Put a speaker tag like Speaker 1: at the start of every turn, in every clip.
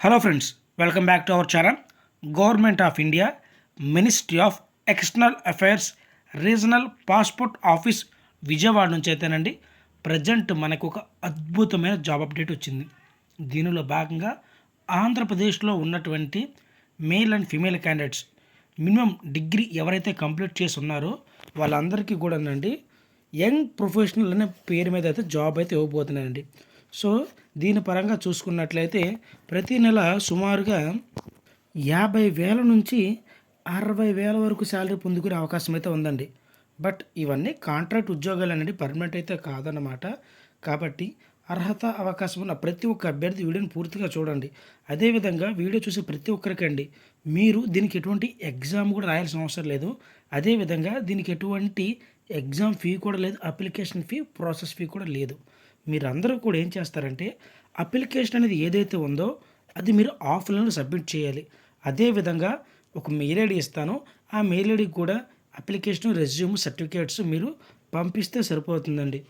Speaker 1: Hello friends welcome back to our channel government of India ministry of external affairs regional passport office Vijayawada నుంచి అయితేనండి present మనకు ఒక అద్భుతమైన job update వచ్చింది. దీనిలో భాగంగా ఆంధ్రప్రదేశ్లో ఉన్నటువంటి male and female candidates minimum degree ఎవరైతే కంప్లీట్ చేసి ఉన్నారో వాళ్ళందరికీ కూడానండి యంగ్ ప్రొఫెషనల్ అనే పేరు మీద అయితే జాబ్ అయితే ఇవ్వబోతున్నాయండి. సో దీని పరంగా చూసుకున్నట్లయితే ప్రతి నెల సుమారుగా యాభై వేల నుంచి అరవై వేల వరకు శాలరీ పొందుకునే అవకాశం అయితే ఉందండి. బట్ ఇవన్నీ కాంట్రాక్ట్ ఉద్యోగాలు అనేది పర్మనెంట్ అయితే కాదన్నమాట. కాబట్టి అర్హత అవకాశం ఉన్న ప్రతి ఒక్క అభ్యర్థి వీడియోని పూర్తిగా చూడండి. అదేవిధంగా వీడియో చూసే ప్రతి ఒక్కరికండి మీరు దీనికి ఎటువంటి ఎగ్జామ్ కూడా రాయాల్సిన అవసరం లేదు. అదేవిధంగా దీనికి ఎటువంటి ఎగ్జామ్ ఫీ కూడా లేదు అప్లికేషన్ ఫీ ప్రాసెస్ ఫీ కూడా లేదు. మీరందరూ కూడా ఏం చేస్తారంటే అప్లికేషన్ అనేది ఏదైతే ఉందో అది మీరు ఆఫ్లైన్లో సబ్మిట్ చేయాలి. అదేవిధంగా ఒక మెయిల్ ఐడి ఇస్తాను. ఆ మెయిల్ ఐడికి కూడా అప్లికేషన్ రెజ్యూమ్ సర్టిఫికేట్స్ మీరు పంపిస్తే సరిపోతుందండి.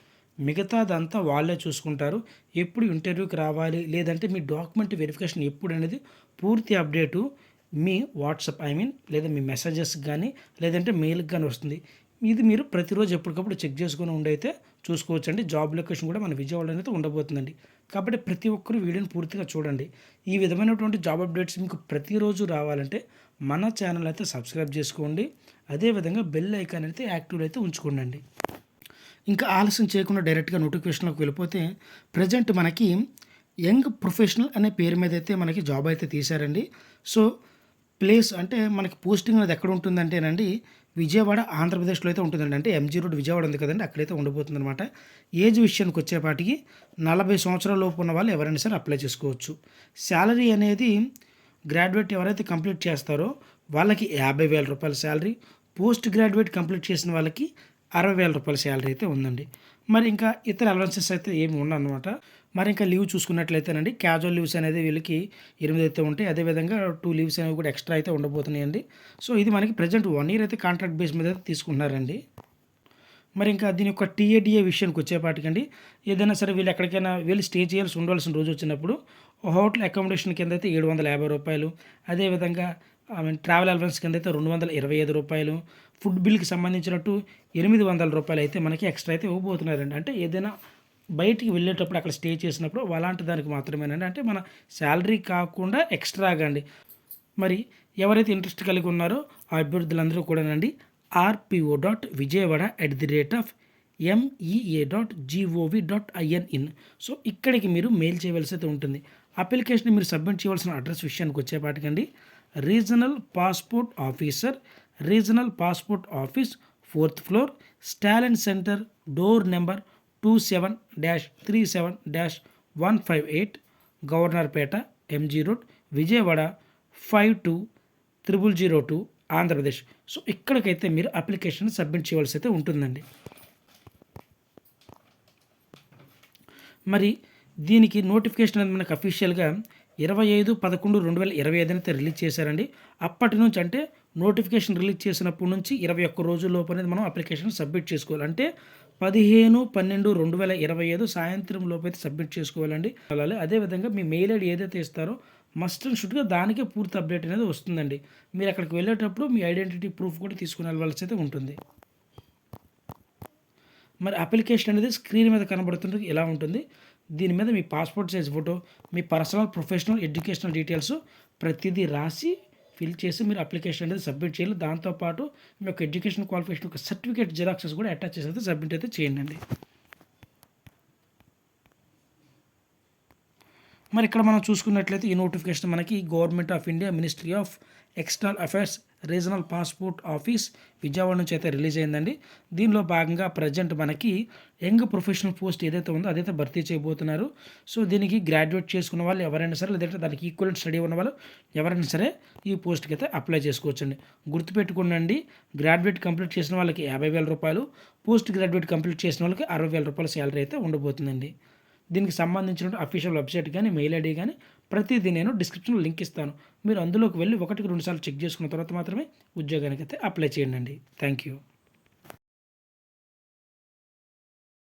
Speaker 1: మిగతాదంతా వాళ్ళే చూసుకుంటారు. ఎప్పుడు ఇంటర్వ్యూకి రావాలి లేదంటే మీ డాక్యుమెంట్ వెరిఫికేషన్ ఎప్పుడు అనేది పూర్తి అప్డేటు మీ వాట్సాప్ ఐ మీన్ లేదా మీ మెసేజెస్కి కానీ లేదంటే మెయిల్కి కానీ వస్తుంది. ఇది మీరు ప్రతిరోజు ఎప్పటికప్పుడు చెక్ చేసుకుని ఉండైతే చూసుకోవచ్చు అండి జాబ్ లొకేషన్ కూడా మన విజయవాడలో అయితే ఉండబోతుందండి. కాబట్టి ప్రతి ఒక్కరు వీడియోని పూర్తిగా చూడండి. ఈ విధమైనటువంటి జాబ్ అప్డేట్స్ మీకు ప్రతిరోజు రావాలంటే మన ఛానల్ అయితే సబ్స్క్రైబ్ చేసుకోండి. అదేవిధంగా బెల్ ఐకాన్ అయితే యాక్టివ్ అయితే ఉంచుకోండి ఇంకా ఆలస్యం చేయకుండా డైరెక్ట్గా నోటిఫికేషన్లోకి వెళ్ళిపోతే ప్రజెంట్ మనకి యంగ్ ప్రొఫెషనల్ అనే పేరు మీద అయితే మనకి జాబ్ అయితే తీశారండి. సో ప్లేస్ అంటే మనకి పోస్టింగ్ అనేది ఎక్కడ ఉంటుందంటేనండి విజయవాడ ఆంధ్రప్రదేశ్లో అయితే ఉంటుందండి. అంటే ఎంజీ రోడ్ విజయవాడ ఉంది కదండి అక్కడైతే ఉండబోతుంది అనమాట ఏజ్ విషయానికి వచ్చేపాటికి నలభై సంవత్సరాల లోపు ఉన్న వాళ్ళు ఎవరైనా సరే అప్లై చేసుకోవచ్చు. శాలరీ అనేది గ్రాడ్యుయేట్ ఎవరైతే కంప్లీట్ చేస్తారో వాళ్ళకి యాభై వేల రూపాయల శాలరీ పోస్ట్ గ్రాడ్యుయేట్ కంప్లీట్ చేసిన వాళ్ళకి అరవై వేల రూపాయల శాలరీ అయితే ఉందండి. మరి ఇంకా ఇతర అలవెన్సెస్ అయితే ఏమి ఉండనమాట. మరి ఇంకా లీవ్ చూసుకున్నట్లయితేనండి క్యాజువల్ లీవ్స్ అనేది వీళ్ళకి ఎనిమిది అయితే ఉంటాయి. అదేవిధంగా టూ లీవ్స్ అనేవి కూడా ఎక్స్ట్రా అయితే ఉండబోతున్నాయండి. సో ఇది మనకి ప్రజెంట్ వన్ ఇయర్ అయితే కాంట్రాక్ట్ బేస్ మీద అయితే తీసుకుంటున్నారండి. మరి ఇంకా దీని యొక్క టీఏడిఏ విషయానికి వచ్చేపాటికండి ఏదైనా సరే వీళ్ళు ఎక్కడికైనా వీళ్ళు స్టే చేయాల్సి ఉండవలసిన రోజు వచ్చినప్పుడు హోటల్ అకామిడేషన్ కింద అయితే ఏడు వందల యాభై రూపాయలు అదేవిధంగా ఐ మీన్ ట్రావెల్ అలవెన్స్ కింద అయితే రెండు వందల ఇరవై ఐదు రూపాయలు ఫుడ్ బిల్కి సంబంధించినట్టు ఎనిమిది వందల రూపాయలు అయితే మనకి ఎక్స్ట్రా అయితే ఇవ్వబోతున్నారండి. అంటే ఏదైనా బయటికి వెళ్ళేటప్పుడు అక్కడ స్టే చేసినప్పుడు అలాంటి దానికి మాత్రమేనండి. అంటే మన శాలరీ కాకుండా ఎక్స్ట్రాగా అండి. మరి ఎవరైతే ఇంట్రెస్ట్ కలిగి ఉన్నారో ఆ అభ్యర్థులందరూ కూడానండి RPO dot Vijayawada at the rate of MEA dot GOV dot IN in. So ఇక్కడికి మీరు మెయిల్ చేయవలసి అయితే ఉంటుంది. అప్లికేషన్ మీరు సబ్మిట్ చేయవలసిన అడ్రస్ విషయానికి వచ్చేపాటికండి regional passport officer regional passport office fourth floor స్టాలెంట్ centre door number two seven dash three seven dash one five eight Governorpet MG road Vijayawada five two triple zero two Andhra Pradesh. So ఇక్కడికైతే మీరు application submit చేయవలసి అయితే ఉంటుందండి. మరి దీనికి notification అనేది మనకు అఫీషియల్గా ఇరవై ఐదు పదకొండు రెండు వేల ఇరవై ఐదు అయితే రిలీజ్ చేశారండి. అప్పటి నుంచి అంటే నోటిఫికేషన్ రిలీజ్ చేసినప్పటి నుంచి ఇరవై ఒక్క రోజుల్లోపు అనేది మనం అప్లికేషన్ సబ్మిట్ చేసుకోవాలి. అంటే పదిహేను పన్నెండు రెండు వేల ఇరవై ఐదు సాయంత్రం లోపు అయితే సబ్మిట్ చేసుకోవాలండి. అలాగే అదేవిధంగా మీ మెయిల్ ఐడి ఏదైతే ఇస్తారో మస్ట్ అండ్ షుడ్గా దానికే పూర్తి అప్డేట్ అనేది వస్తుందండి. మీరు అక్కడికి వెళ్ళేటప్పుడు మీ ఐడెంటిటీ ప్రూఫ్ కూడా తీసుకుని వెళ్ళవలసి అయితే ఉంటుంది. మరి అప్లికేషన్ అనేది స్క్రీన్ మీద కనబడుతుంటే ఎలా ఉంటుంది? దీని మీద మీ పాస్పోర్ట్ సైజ్ ఫోటో మీ పర్సనల్ ప్రొఫెషనల్ ఎడ్యుకేషనల్ డీటెయిల్స్ ప్రతిదీ రాసి ఫిల్ చేసి మీరు అప్లికేషన్ అనేది సబ్మిట్ చేయాలి. దాంతోపాటు మీ యొక్క ఎడ్యుకేషన్ క్వాలిఫికేషన్ యొక్క సర్టిఫికేట్ జిరాక్సెస్ కూడా అటాచ్ చేసి అయితే సబ్మిట్ అయితే చేయండి. మరి ఇక్కడ మనం చూసుకున్నట్లయితే ఈ నోటిఫికేషన్ మనకి government of India ministry of external affairs regional passport office Vijayawada నుంచి అయితే రిలీజ్ అయిందండి. దీనిలో భాగంగా ప్రజెంట్ మనకి యంగ్ ప్రొఫెషనల్ పోస్ట్ ఏదైతే ఉందో అదైతే భర్తీ చేయబోతున్నారు. సో దీనికి గ్రాడ్యుయేట్ చేసుకున్న వాళ్ళు ఎవరైనా సరే లేదంటే దానికి ఈక్వలెంట్ స్టడీ ఉన్న వాళ్ళు ఎవరైనా సరే ఈ పోస్ట్కి అయితే అప్లై చేసుకోవచ్చండి. గుర్తుపెట్టుకోండి గ్రాడ్యుయేట్ కంప్లీట్ చేసిన వాళ్ళకి యాభై వేల రూపాయలు పోస్ట్ గ్రాడ్యుయేట్ కంప్లీట్ చేసిన వాళ్ళకి అరవై వేల రూపాయల శాలరీ అయితే ఉండబోతుందండి. దీనికి సంబంధించిన అఫీషియల్ వెబ్సైట్ కానీ మెయిల్ ఐడి కానీ ప్రతిదీ నేను డిస్క్రిప్షన్లో లింక్ ఇస్తాను. మీరు అందులోకి వెళ్ళి ఒకటికి రెండుసార్లు చెక్ చేసుకున్న తర్వాత మాత్రమే ఉద్యోగానికి అయితే అప్లై చేయండి థ్యాంక్ యూ.